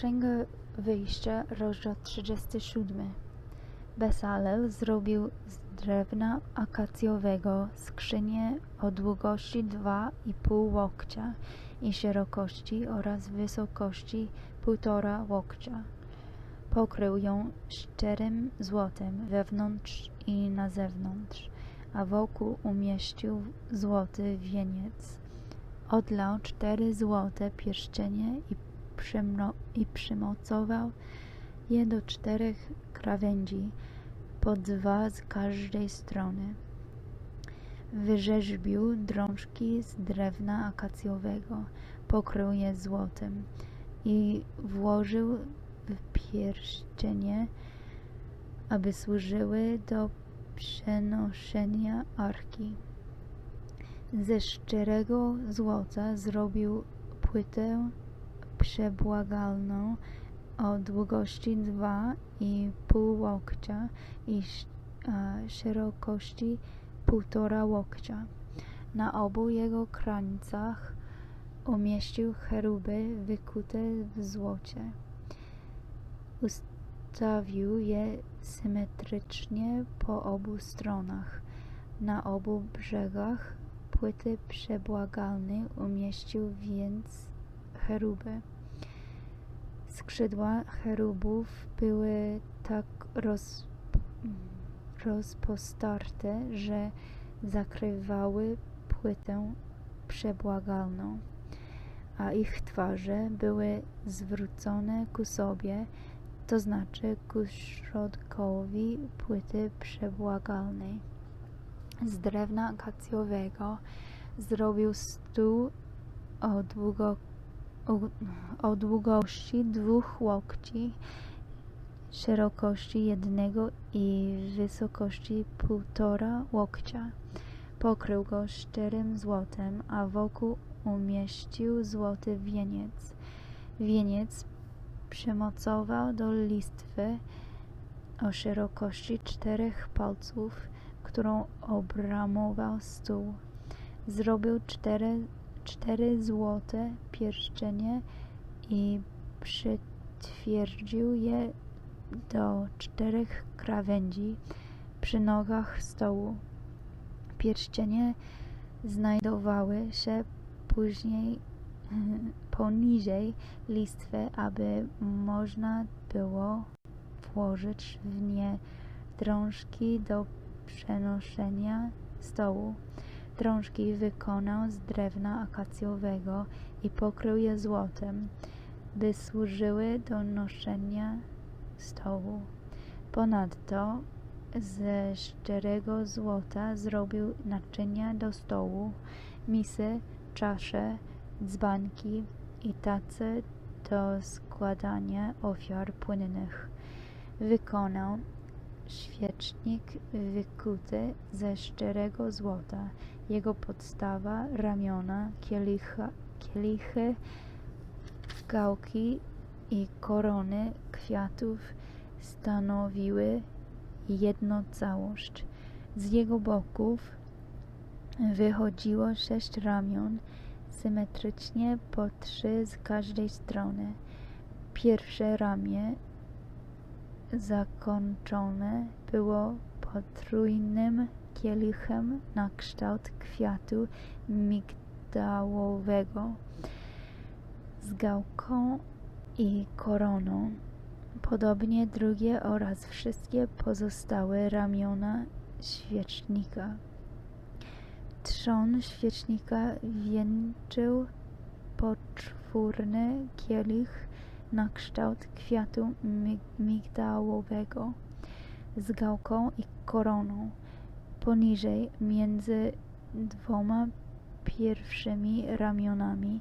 Księga Wyjścia, rozdział 37. Bezalel zrobił z drewna akacjowego skrzynię o długości dwa i pół łokcia i szerokości oraz wysokości półtora łokcia. Pokrył ją szczerym złotem wewnątrz i na zewnątrz, a wokół umieścił złoty wieniec. Odlał cztery złote pierścienie i, i przymocował je do czterech krawędzi, po dwa z każdej strony. Wyrzeźbił drążki z drewna akacjowego, pokrył je złotem i włożył w pierścienie, aby służyły do przenoszenia arki. Ze szczerego złota zrobił płytę przebłagalną o długości dwa i pół łokcia i a, szerokości półtora łokcia. Na obu jego krańcach umieścił cheruby wykute w złocie. Ustawił je symetrycznie po obu stronach. Na obu brzegach płyty przebłagalnej umieścił więc cheruby. Skrzydła cherubów były tak roz, rozpostarte, że zakrywały płytę przebłagalną, a ich twarze były zwrócone ku sobie, to znaczy ku środkowi płyty przebłagalnej. Z drewna akacjowego zrobił stół o, długo, o, długości dwóch łokci, szerokości jednego i wysokości półtora łokcia. Pokrył go szczerym złotem, a wokół umieścił złoty wieniec. Wieniec przymocował do listwy o szerokości czterech palców, którą obramował stół. Zrobił cztery, cztery złote pierścienie i przytwierdził je do czterech krawędzi przy nogach stołu. Pierścienie znajdowały się później poniżej listwy, aby można było włożyć w nie drążki do przenoszenia stołu. Drążki wykonał z drewna akacjowego i pokrył je złotem, by służyły do noszenia stołu. Ponadto ze szczerego złota zrobił naczynia do stołu, misy, czasze, dzbanki i tace do składania ofiar płynnych. Wykonał świecznik wykuty ze szczerego złota. Jego podstawa, ramiona, kielicha, kielichy, gałki i korony kwiatów stanowiły jedno całość. Z jego boków wychodziło sześć ramion, symetrycznie po trzy z każdej strony. Pierwsze ramię zakończone było potrójnym kielichem na kształt kwiatu migdałowego z gałką i koroną. Podobnie drugie oraz wszystkie pozostałe ramiona świecznika. Trzon świecznika wieńczył poczwórny kielich na kształt kwiatu migdałowego z gałką i koroną. Poniżej, między dwoma pierwszymi ramionami,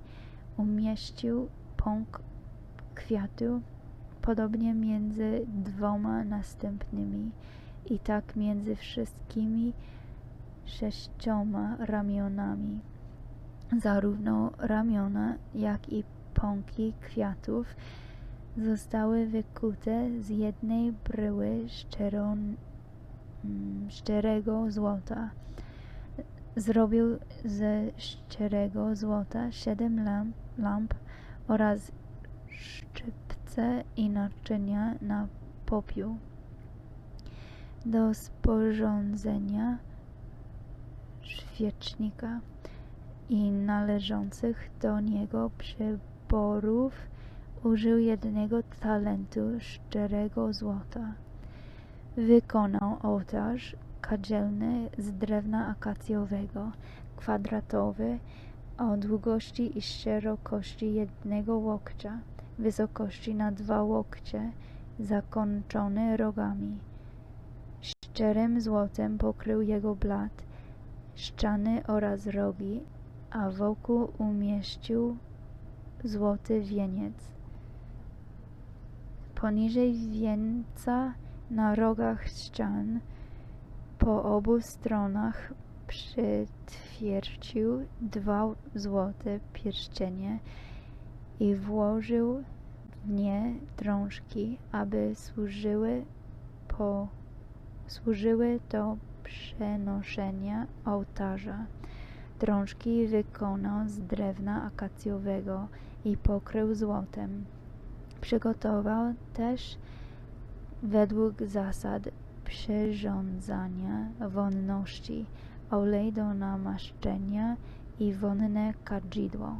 umieścił pąk kwiatu, podobnie między dwoma następnymi i tak między wszystkimi sześcioma ramionami. Zarówno ramiona, jak i pąki kwiatów zostały wykute z jednej bryły szczero, szczerego złota. Zrobił ze szczerego złota siedem lamp, lamp oraz szczypce i naczynia na popiół. Do sporządzenia świecznika i należących do niego przyborów użył jednego talentu szczerego złota. Wykonał ołtarz kadzielny z drewna akacjowego, kwadratowy, o długości i szerokości jednego łokcia, wysokości na dwa łokcie, zakończony rogami. Szczerym złotem pokrył jego blat, ściany oraz rogi, a wokół umieścił złoty wieniec. Poniżej wieńca na rogach ścian po obu stronach przytwierdził dwa złote pierścienie i włożył w nie drążki, aby służyły, po, służyły do przenoszenia ołtarza. Drążki wykonał z drewna akacjowego i pokrył złotem. Przygotował też według zasad przyrządzania wonności olej do namaszczenia i wonne kadzidło.